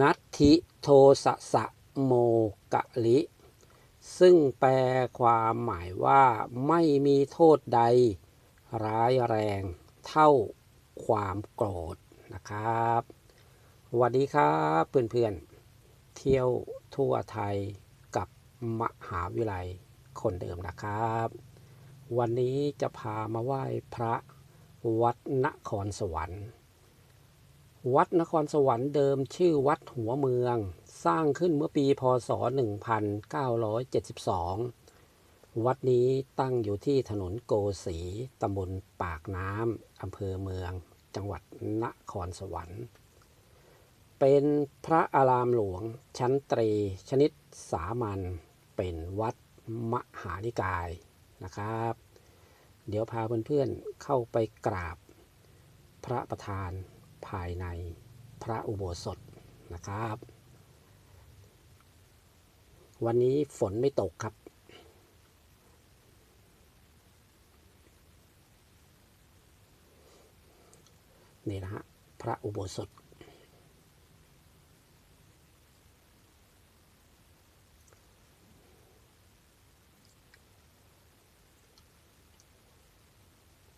นัตถิโทสะสะโมกะลิ ซึ่งแปลความหมายว่าไม่มีโทษใด ร้ายแรงเท่าความโกรธนะครับสวัสดีครับเพื่อนๆ เที่ยวทั่วไทยกับมหาวิทยาลยคนเดิมนะครับ วันนี้จะพามาไหว้พระวัดนครสวรรค์ วัดนครสวรรค์เดิมชื่อวัดหัวเมือง สร้างขึ้นเมื่อปีพศ 1972 วัดนี้ตั้งอยู่ที่ถนนโกสีตำบลปากน้ำอำเภอเมือง จังหวัดนครสวรรค์ เป็นพระอารามหลวง ชั้นตรี ชนิดสามัญเป็นวัดมหานิกายนะครับ เดี๋ยวพาเพื่อนๆเข้าไปกราบพระประธาน ภายในพระอุโบสถนะครับ วันนี้ฝนไม่ตกครับ นี่นะฮะพระอุโบสถ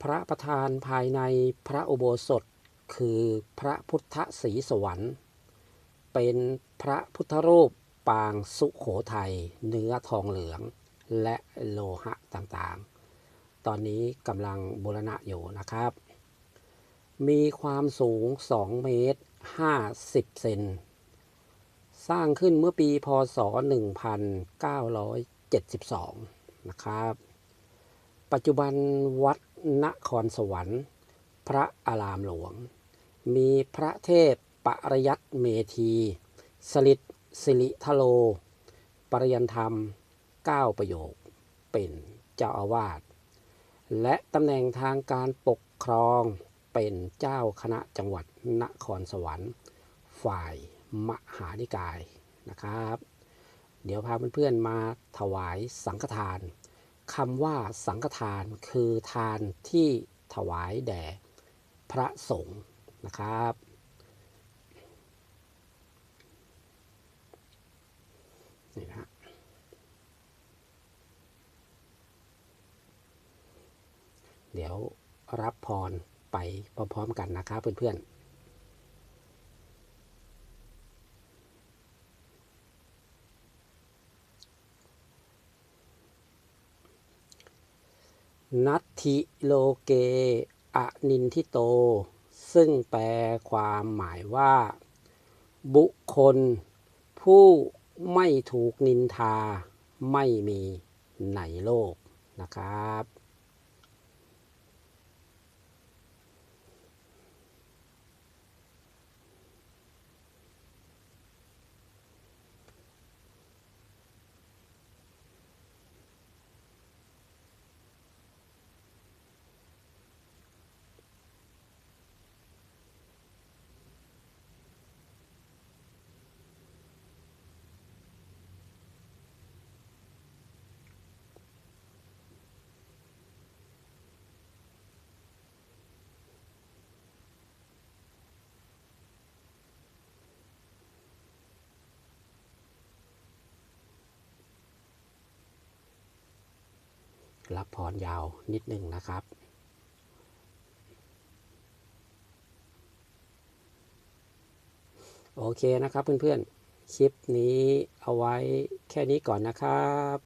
พระประธานภายในพระอุโบสถ คือพระพุทธศรีสวรรค์ เป็นพระพุทธรูปปางสุขโขทัยเนื้อทองเหลืองและโลหะต่างๆ ตอนนี้กำลังบูรณะอยู่นะครับ มีความสูง 2 เมตร 50 เซน สร้างขึ้นเมื่อปีพศ 1972 นะครับ ปัจจุบันวัดนครสวรรค์ พระอารามหลวง มีพระเทพปรยัตเมธี สลิดสิริทโล ปริยันธรรม 9 ประโยค เป็นเจ้าอาวาส และตำแหน่งทางการปกครองเป็นเจ้าคณะจังหวัดนครสวรรค์ ฝ่ายมหานิกายนะครับ เดี๋ยวพาเพื่อนๆมาถวายสังฆทานคำว่าสังฆทานคือทานที่ถวายแด่พระสงฆ์ นะครับ นี่นะเดี๋ยวรับพรไปพร้อมๆกันนะครับเพื่อนๆนัตถิโลเก อนินทิโต ซึ่งแปลความหมายว่า บุคคล ผู้ไม่ถูกนินทาไม่มีในโลกนะครับ รับพรยาวนิดนึงนะครับ โอเคนะครับเพื่อนๆ คลิปนี้เอาไว้แค่นี้ก่อนนะครับ